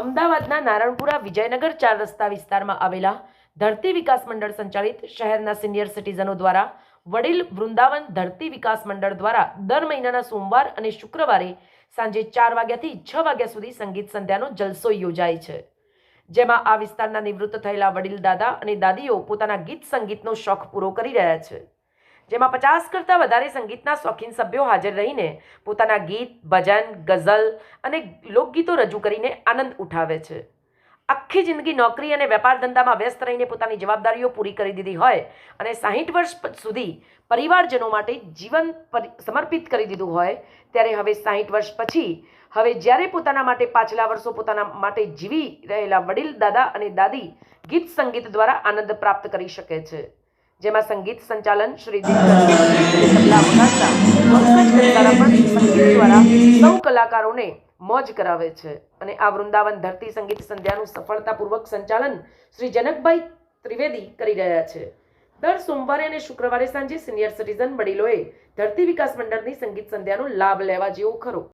અમદાવાદના નારણપુરા વિજયનગર ચાર રસ્તા વિસ્તારમાં આવેલા ધરતી વિકાસ મંડળ સંચાલિત શહેરના સિનિયર સિટીઝનો દ્વારા વડીલ વૃંદાવન ધરતી વિકાસ મંડળ દ્વારા દર મહિનાના સોમવાર અને શુક્રવારે સાંજે ચાર વાગ્યાથી છ વાગ્યા સુધી સંગીત સંધ્યાનો જલસો યોજાય છે. જેમાં આ વિસ્તારના નિવૃત્ત થયેલા વડીલ દાદા અને દાદીઓ પોતાના ગીત સંગીતનો શોખ પૂરો કરી રહ્યા છે. જેમાં પચાસ કરતાં વધારે સંગીતના શોખીન સભ્યો હાજર રહીને પોતાના ગીત, ભજન, ગઝલ અને લોકગીતો રજૂ કરીને આનંદ ઉઠાવે છે. આખી જિંદગી નોકરી અને વેપાર ધંધામાં વ્યસ્ત રહીને પોતાની જવાબદારીઓ પૂરી કરી દીધી હોય અને સાહીઠ વર્ષ સુધી પરિવારજનો માટે જીવન સમર્પિત કરી દીધું હોય, ત્યારે હવે સાહીઠ વર્ષ પછી હવે જ્યારે પોતાના માટે પાછલા વર્ષો પોતાના માટે જીવી રહેલા વડીલ, દાદા અને દાદી ગીત સંગીત દ્વારા આનંદ પ્રાપ્ત કરી શકે છે. જેમાં સંગીત સંચાલન શ્રી સંગીત દ્વારા સૌ કલાકારોને મોજ કરાવે છે અને આ વૃંદાવન ધરતી સંગીત સંધ્યાનું સફળતાપૂર્વક સંચાલન શ્રી જનકભાઈ ત્રિવેદી કરી રહ્યા છે. દર સોમવારે અને શુક્રવારે સાંજે સિનિયર સિટીઝન વડીલોએ ધરતી વિકાસ મંડળની સંગીત સંધ્યાનો લાભ લેવા જેવો ખરો.